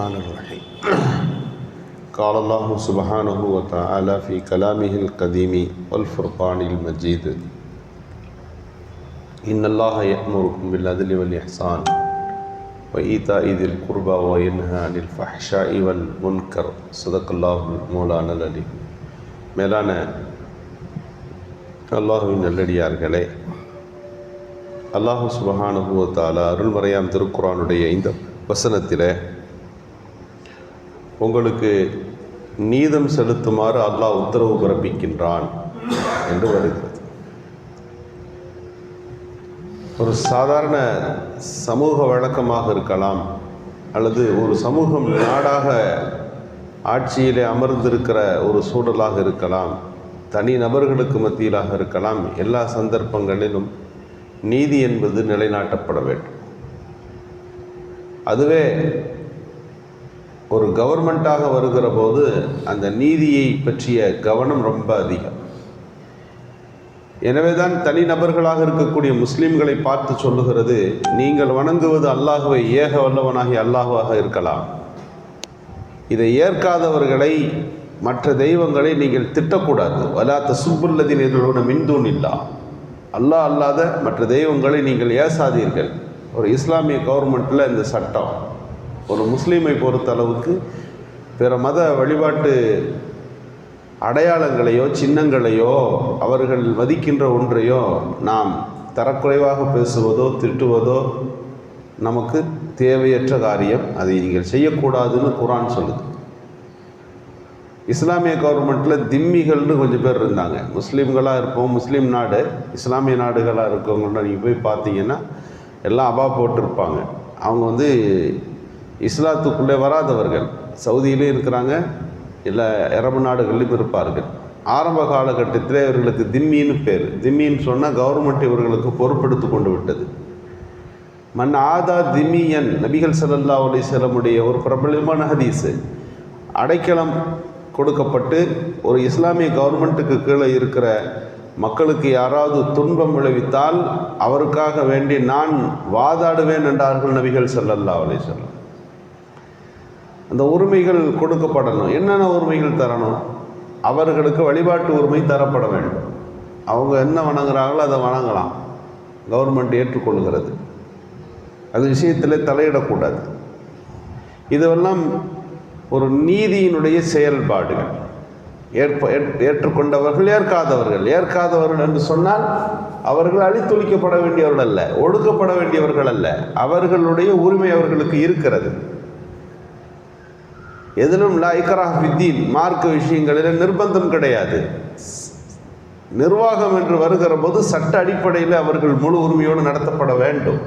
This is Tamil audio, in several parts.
الرحمن الرحيم قال الله سبحانه وتعالى في كلامه القديم والفرقان المجيد إن الله يأمركم بالعدل والإحسان وإيتاء ذي القربى وينهى عن الفحشاء والمنكر صدق الله مولانا العليم மேலான அல்லாஹுவின் நல்லடியார்களே அல்லாஹு சுபஹானுபவத்தால அருள்மறையாம் திருக்குறானுடைய இந்த வசனத்தில் உங்களுக்கு நீதம் செலுத்துமாறு அல்லாஹ் உத்தரவு பிறப்பிக்கின்றான் என்று வருகிறது. ஒரு சாதாரண சமூக வழக்கமாக இருக்கலாம் அல்லது ஒரு சமூகம் நாடாக ஆட்சியிலே அமர்ந்திருக்கிற ஒரு சூழலாக இருக்கலாம் தனி நபர்களுக்கு மத்தியிலாக இருக்கலாம் எல்லா சந்தர்ப்பங்களிலும் நீதி என்பது நிலைநாட்டப்பட வேண்டும். அதுவே ஒரு கவர்மெண்ட்டாக வருகிற போது அந்த நீதியை பற்றிய கவனம் ரொம்ப அதிகம். எனவே தான் தனிநபர்களாக இருக்கக்கூடிய முஸ்லீம்களை பார்த்து சொல்லுகிறது நீங்கள் வணங்குவது அல்லாஹுவை ஏக வல்லவனாகி அல்லாஹுவாக இருக்கலாம். இதை ஏற்காதவர்களை மற்ற தெய்வங்களை நீங்கள் திட்டக்கூடாது. வலாத்த சுப்புல்லதின் எதிரோட மின்தூண் இல்லா அல்லாஹ் அல்லாத மற்ற தெய்வங்களை நீங்கள் ஏசாதீர்கள். ஒரு இஸ்லாமிய கவர்மெண்ட்டில் இந்த சட்டம். ஒரு முஸ்லீமை பொறுத்த அளவுக்கு பிற மத வழிபாட்டு அடையாளங்களையோ சின்னங்களையோ அவர்கள் மதிக்கின்ற ஒன்றையோ நாம் தரக்குறைவாக பேசுவதோ திட்டுவதோ நமக்கு தேவையற்ற காரியம். அதை நீங்கள் செய்யக்கூடாதுன்னு குரான் சொல்லுது. இஸ்லாமிய கவர்மெண்ட்டில் திம்மிகள்னு கொஞ்சம் பேர் இருந்தாங்க. முஸ்லீம்களாக இருப்போம் முஸ்லீம் நாடு இஸ்லாமிய நாடுகளாக இருக்கவங்கள்ட்ட நீங்கள் போய் பார்த்தீங்கன்னா எல்லாம் அபா போட்டிருப்பாங்க. அவங்க வந்து இஸ்லாத்துக்குள்ளே வராதவர்கள் சவுதியிலையும் இருக்கிறாங்க இல்லை அரபு நாடுகளிலும் இருப்பார்கள். ஆரம்ப காலகட்டத்தில் இவர்களுக்கு திம்மின்னு பேர். திம்மின்னு சொன்னால் கவர்மெண்ட் இவர்களுக்கு பொறுப்பெடுத்து கொண்டு விட்டது. மன் ஆதா திமியன் நபிகள் சல்லல்லா அலிசல்லமுடைய ஒரு பிரபலமான ஹதீஸு. அடைக்கலம் கொடுக்கப்பட்டு ஒரு இஸ்லாமிய கவர்மெண்ட்டுக்கு கீழே இருக்கிற மக்களுக்கு யாராவது துன்பம் விளைவித்தால் அவருக்காக வேண்டி நான் வாதாடுவேன் என்றார்கள் நபிகள் சல்லல்லா அலிசல்லம் அந்த உரிமைகள் கொடுக்கப்படணும். என்னென்ன உரிமைகள் தரணும்? அவர்களுக்கு வழிபாட்டு உரிமை தரப்பட வேண்டும். அவங்க என்ன வணங்குறாங்களோ அதை வணங்கலாம். கவர்மெண்ட் ஏற்றுக்கொள்கிறது. அது விஷயத்தில் தலையிடக்கூடாது. இதுவெல்லாம் ஒரு நீதியினுடைய செயல்பாடுகள். ஏற்ப ஏற்றுக்கொண்டவர்கள் ஏற்காதவர்கள். ஏற்காதவர்கள் என்று சொன்னால் அவர்கள் அழித்தொழிக்கப்பட வேண்டியவர்கள் அல்ல ஒடுக்கப்பட வேண்டியவர்கள் அல்ல. அவர்களுடைய உரிமை அவர்களுக்கு இருக்கிறது. எதிலும் லாய்கராக வித்தீன் மார்க்க விஷயங்களில் நிர்பந்தம் கிடையாது. நிர்வாகம் என்று வருகிற போது சட்ட அடிப்படையில் அவர்கள் முழு உரிமையோடு நடத்தப்பட வேண்டும்.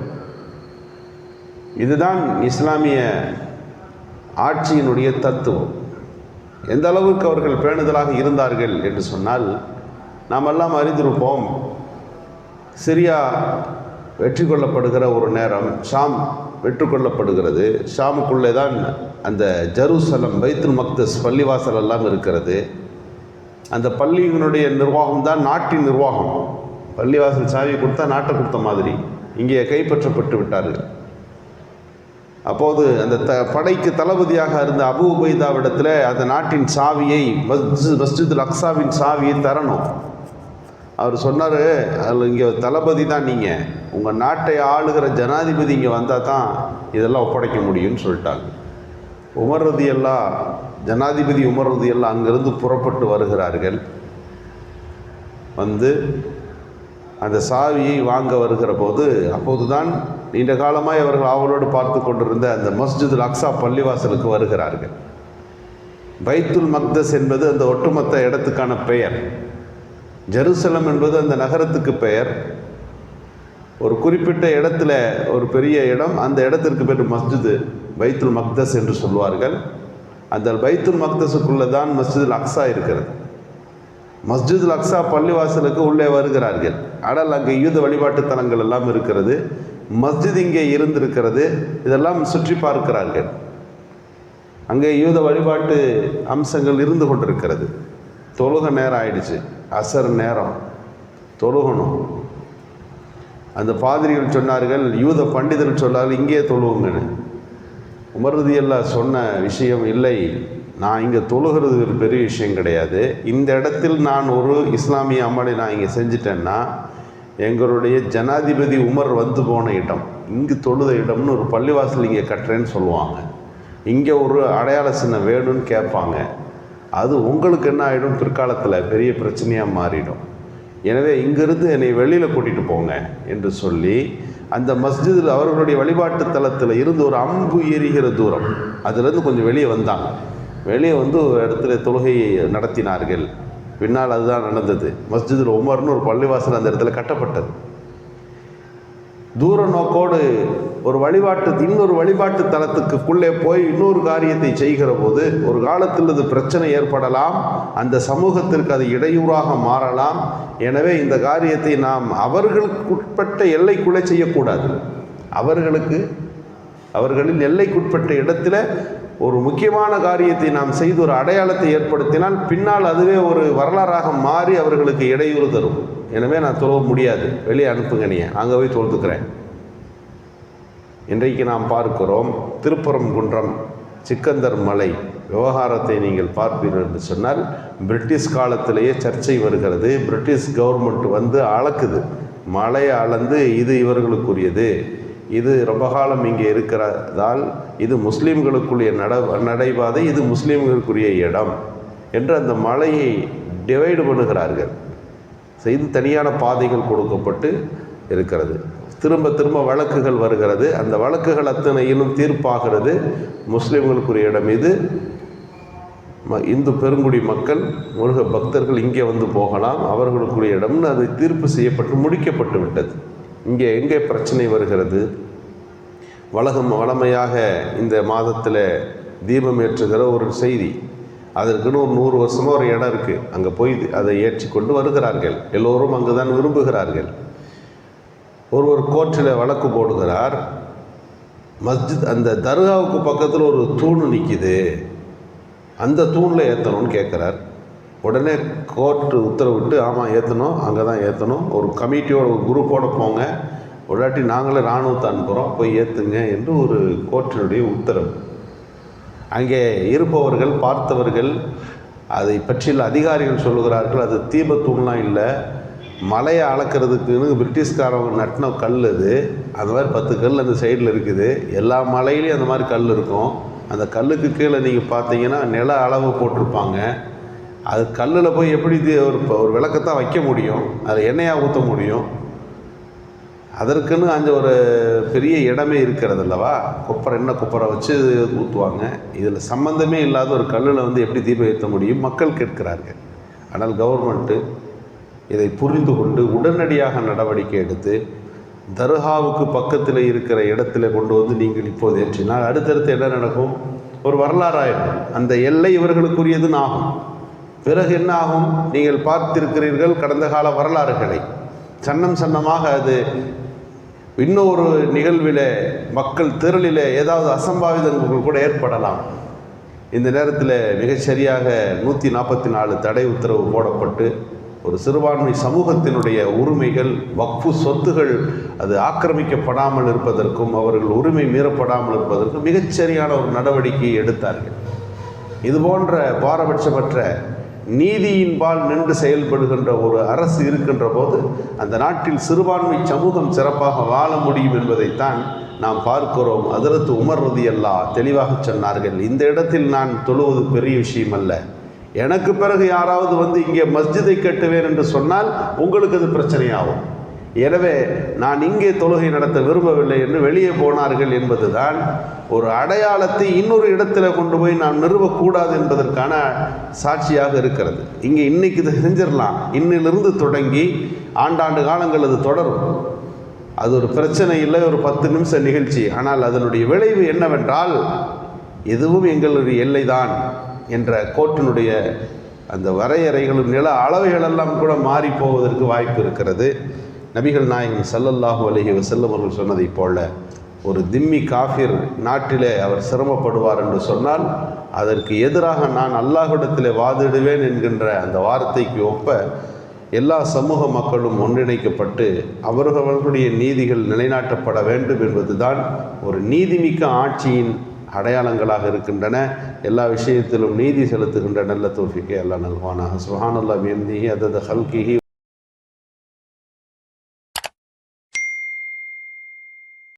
இதுதான் இஸ்லாமிய ஆட்சியினுடைய தத்துவம். எந்த அளவுக்கு அவர்கள் பேணுதலாக இருந்தார்கள் என்று சொன்னால் நாம் எல்லாம் அறிந்திருப்போம். சிரியா வெற்றி கொள்ளப்படுகிற ஒரு நேரம் ஷாம் வெற்றி கொள்ளப்படுகிறது ஷாமுக்குள்ளே தான் அந்த ஜெருசலம் பைத்துல் மக்தஸ் பள்ளிவாசல் எல்லாம் இருக்கிறது. அந்த பள்ளியினுடைய நிர்வாகம் தான் நாட்டின் நிர்வாகம். பள்ளிவாசல் சாவி கொடுத்தா நாட்டை கொடுத்த மாதிரி. இங்கே கைப்பற்றப்பட்டு விட்டார்கள். அப்போது அந்த த படைக்கு தளபதியாக இருந்த அபு உபைதாவிடத்தில் அந்த நாட்டின் சாவியை மஸ்ஜித் அக்சாவின் சாவியை தரணும். அவர் சொன்னார் அதில் இங்கே தளபதி தான் நீங்கள் உங்கள் நாட்டை ஆளுகிற ஜனாதிபதி இங்கே வந்தால் தான் இதெல்லாம் ஒப்படைக்க முடியும்னு சொல்லிட்டாங்க. உமர் ரதியெல்லாம் ஜனாதிபதி உமர் ரதியெல்லாம் அங்கேருந்து புறப்பட்டு வருகிறார்கள். வந்து அந்த சாவியை வாங்க வருகிற போது அப்போது தான் நீண்ட காலமாக அவர்கள் அவளோடு பார்த்து கொண்டிருந்த அந்த மஸ்ஜித் அக்ஸா பள்ளிவாசலுக்கு வருகிறார்கள். பைத்துல் மக்தஸ் என்பது அந்த ஒட்டுமொத்த இடத்துக்கான பெயர். ஜெருசலம் என்பது அந்த நகரத்துக்கு பெயர். ஒரு குறிப்பிட்ட இடத்துல ஒரு பெரிய இடம் அந்த இடத்திற்கு பேர் மஸ்ஜிது பைத்துல் மக்தஸ் என்று சொல்வார்கள். அந்த பைத்துல் மக்தஸுக்குள்ளே தான் மஸ்ஜிதுல் அக்ஸா இருக்கிறது. மஸ்ஜித் அக்ஸா பள்ளிவாசலுக்கு உள்ளே வருகிறார்கள். ஆனால் அங்கே யூத வழிபாட்டு தலங்கள் எல்லாம் இருக்கிறது. மஸ்ஜித் இங்கே இருந்திருக்கிறது. இதெல்லாம் சுற்றி பார்க்கிறார்கள். அங்கே யூத வழிபாட்டு அம்சங்கள் இருந்து கொண்டிருக்கிறது. தொழுக நேரம் ஆயிடுச்சு. அசர் நேரம் தொழுகணும். அந்த பாதிரிகள் சொன்னார்கள் யூத பண்டிதர்கள் சொன்னார்கள் இங்கே தொழுவுங்கன்னு. உமருதி எல்லாம் சொன்ன விஷயம் இல்லை. நான் இங்கே தொழுகிறது ஒரு பெரிய விஷயம் கிடையாது. இந்த இடத்தில் நான் ஒரு இஸ்லாமிய அமலை நான் இங்கே செஞ்சிட்டேன்னா எங்களுடைய ஜனாதிபதி உமர் வந்து போன இடம் இங்கு தொழுத இடம்னு ஒரு பள்ளிவாசல் இங்கே கட்டுறேன்னு சொல்லுவாங்க. இங்கே ஒரு அடையாள சின்னம் வேணும்னு கேட்பாங்க. அது உங்களுக்கு என்ன ஆகிடும் பிற்காலத்தில் பெரிய பிரச்சனையாக மாறிடும். எனவே இங்கிருந்து என்னை வெளியில் கூட்டிகிட்டு போங்க என்று சொல்லி அந்த மஸ்ஜிதில் அவர்களுடைய வழிபாட்டு தலத்தில் இருந்து ஒரு அம்பு எரிகிற தூரம். அதுலேருந்து கொஞ்சம் வெளியே வந்தாங்க. வெளியே வந்து ஒரு இடத்துல தொழுகையை நடத்தினார்கள். பின்னால் அதுதான் நடந்தது. மஸ்ஜிதில் உமர்னு ஒரு பள்ளிவாசல் அந்த இடத்துல கட்டப்பட்டது. தூர நோக்கோடு ஒரு வழிபாட்டு இன்னொரு வழிபாட்டு தலத்துக்குள்ளே போய் இன்னொரு காரியத்தை செய்கிற போது ஒரு காலத்தில் இது பிரச்சனை ஏற்படலாம் அந்த சமூகத்திற்கு அது இடையூறாக மாறலாம். எனவே இந்த காரியத்தை நாம் அவர்களுக்குட்பட்ட எல்லைக்குள்ளே செய்யக்கூடாது. அவர்களுக்கு அவர்களின் எல்லைக்குட்பட்ட இடத்துல ஒரு முக்கியமான காரியத்தை நாம் செய்து ஒரு அடையாளத்தை ஏற்படுத்தினால் பின்னால் அதுவே ஒரு வரலாறாக மாறி அவர்களுக்கு இடையூறு தரும். எனவே நான் தொழ முடியாது. வெளியே அனுப்புங்க நீ அங்கே போய் தொழுத்துக்கிறேன் இன்றைக்கு நாம் பார்க்கிறோம் திருப்பரங்குன்றம் சிக்கந்தர் மலை. விவகாரத்தை நீங்கள் பார்ப்பீர்கள் என்று சொன்னால் பிரிட்டிஷ் காலத்திலேயே சர்ச்சை வருகிறது. பிரிட்டிஷ் கவர்மெண்ட் வந்து அளக்குது. மலையை அளந்து இது இவர்களுக்குரியது. இது ரொம்ப காலம் இங்கே இருக்கிறதால் இது முஸ்லீம்களுக்குரிய நட நடைபாதை இது முஸ்லீம்களுக்குரிய இடம் என்று அந்த மலையை டிவைடு பண்ணுகிறார்கள். செய்து தனியான பாதைகள் கொடுக்கப்பட்டு இருக்கிறது. திரும்ப திரும்ப வழக்குகள் வருகிறது. அந்த வழக்குகள் அத்தனையிலும் தீர்ப்பாகிறது. முஸ்லீம்களுக்குரிய இடம் இது. ம இந்து பெருங்குடி மக்கள் முருக பக்தர்கள் இங்கே வந்து போகலாம். அவர்களுக்குரிய இடம்னு அது தீர்ப்பு செய்யப்பட்டு முடிக்கப்பட்டு விட்டது. இங்கே எங்கே பிரச்சனை வருகிறது? வழகம் வளமையாக இந்த மாதத்தில் தீபம் ஏற்றுகிற ஒரு செய்தி. அதற்குன்னு ஒரு நூறு வருஷமாக ஒரு இடம் இருக்குது அங்கே போய் அதை ஏற்றி கொண்டு வருகிறார்கள். எல்லோரும் அங்கு தான் விரும்புகிறார்கள். ஒருவர் கோர்ட்டில் வழக்கு போடுகிறார். மஸ்ஜித் அந்த தர்காவுக்கு பக்கத்தில் ஒரு தூண் நிற்கிது அந்த தூணில் ஏற்றணும்னு கேட்குறார் உடனே கோர்ட்டு உத்தரவிட்டு ஆமாம் ஏற்றணும் அங்கே தான் ஏற்றணும் ஒரு கமிட்டியோட ஒரு குரூப்போடு போங்க. விளையாட்டி நாங்களே இராணுவத்தை அனுப்புகிறோம் போய் ஏற்றுங்க என்று ஒரு கோர்ட்டினுடைய உத்தரவு. அங்கே இருப்பவர்கள் பார்த்தவர்கள் அதை பற்றியில் அதிகாரிகள் சொல்லுகிறார்கள். அது தீபத்தூண்லாம் இல்லை. மலையை அளக்கிறதுக்குன்னு பிரிட்டிஷ்காரவங்க நட்டின கல் அது. அந்த மாதிரி பத்து கல் அந்த சைடில் இருக்குது. எல்லா மலையிலையும் அந்த மாதிரி கல் இருக்கும். அந்த கல்லுக்கு கீழே நீங்கள் பார்த்தீங்கன்னா நில அளவு போட்டிருப்பாங்க. அது கல்லில் போய் எப்படி இது ஒரு ஒரு விளக்கத்தான் வைக்க முடியும்? அதில் எண்ணெயாக ஊற்ற முடியும்? அதற்குன்னு அந்த ஒரு பெரிய இடமே இருக்கிறது அல்லவா? குப்பரை என்ன குப்பரை வச்சு ஊற்றுவாங்க இதில் சம்மந்தமே இல்லாத ஒரு கல்லில் வந்து எப்படி தீபம் ஏற்ற முடியும்? மக்கள் கேட்கிறார்கள். ஆனால் கவர்மெண்ட்டு இதை புரிந்து கொண்டு உடனடியாக நடவடிக்கை எடுத்து தர்காவுக்கு பக்கத்தில் இருக்கிற இடத்துல கொண்டு வந்து நீங்கள் இப்போது ஏற்றினால் அடுத்தடுத்து என்ன நடக்கும்? ஒரு வரலாறாயிடும் அந்த எல்லை இவர்களுக்குரியதுன்னு ஆகும். பிறகு என்ன ஆகும்? நீங்கள் பார்த்திருக்கிறீர்கள் கடந்த கால வரலாறுகளை. சன்னம் சன்னமாக அது இன்னொரு நிகழ்வில் மக்கள் திரளில் ஏதாவது அசம்பாவிதங்கள் கூட ஏற்படலாம். இந்த நேரத்தில் மிகச்சரியாக நூற்றி நாற்பத்தி நாலு தடை உத்தரவு போடப்பட்டு ஒரு சிறுபான்மை சமூகத்தினுடைய உரிமைகள் வக்ஃபு சொத்துகள் அது ஆக்கிரமிக்கப்படாமல் இருப்பதற்கும் அவர்கள் உரிமை மீறப்படாமல் இருப்பதற்கும் மிகச்சரியான ஒரு நடவடிக்கையை எடுத்தார்கள். இது போன்ற பாரபட்சமற்ற நீதியின்பால் நின்று செயல்படுகின்ற ஒரு அரசு இருக்கின்ற போது அந்த நாட்டில் சிறுபான்மை சமூகம் சிறப்பாக வாழ முடியும் என்பதைத்தான் நாம் பார்க்கிறோம். அதிரத்து உமர் ரதியல்லா தெளிவாக சொன்னார்கள். இந்த இடத்தில் நான் தொழுவது பெரிய விஷயம் அல்ல எனக்கு பிறகு யாராவது வந்து இங்கே மஸ்ஜிதை கட்டுவேன் என்று சொன்னால் உங்களுக்கு அது பிரச்சனையாகும். எனவே நான் இங்கே தொழுகை நடத்த விரும்பவில்லை என்று வெளியே போனார்கள் என்பதுதான் ஒரு அடையாளத்தை இன்னொரு இடத்துல கொண்டு போய் நாம் நிறுவக்கூடாது என்பதற்கான சாட்சியாக இருக்கிறது. இங்கே இன்னைக்கு இதை செஞ்சிடலாம். இன்னிலிருந்து தொடங்கி ஆண்டாண்டு காலங்கள் அது தொடரும். அது ஒரு பிரச்சனை இல்லை ஒரு பத்து நிமிஷம் நிகழ்ச்சி. ஆனால் அதனுடைய விளைவு என்னவென்றால் எதுவும் எங்களுடைய எல்லைதான். என்ற கோர்ட்டினுடைய அந்த வரையறைகளும் நில அளவைகளெல்லாம் கூட மாறி போவதற்கு வாய்ப்பு இருக்கிறது. நபிகள் நாயகம் ஸல்லல்லாஹு அலஹி வசல்லம் அவர்கள் சொன்னதைப் போல ஒரு திம்மி காஃபிர் நாட்டிலே அவர் சிரமப்படுவார் என்று சொன்னால் அதற்கு எதிராக நான் அல்லாஹ்விடத்திலே வாதிடுவேன் என்கின்ற அந்த வார்த்தைக்கு ஒப்ப எல்லா சமூக மக்களும் ஒன்றிணைக்கப்பட்டு அவர்களுடைய நீதிகள் நிலைநாட்டப்பட வேண்டும் என்பதுதான் ஒரு நீதிமிக்க ஆட்சியின் அடையாளங்களாக இருக்கின்றன. எல்லா விஷயத்திலும் நீதி செலுத்துகின்ற நல்ல தோஃபிக்கை எல்லாம் நல்வானாக சுஹானல்லா பியம்திஹி அதது ஹல்கிஹி.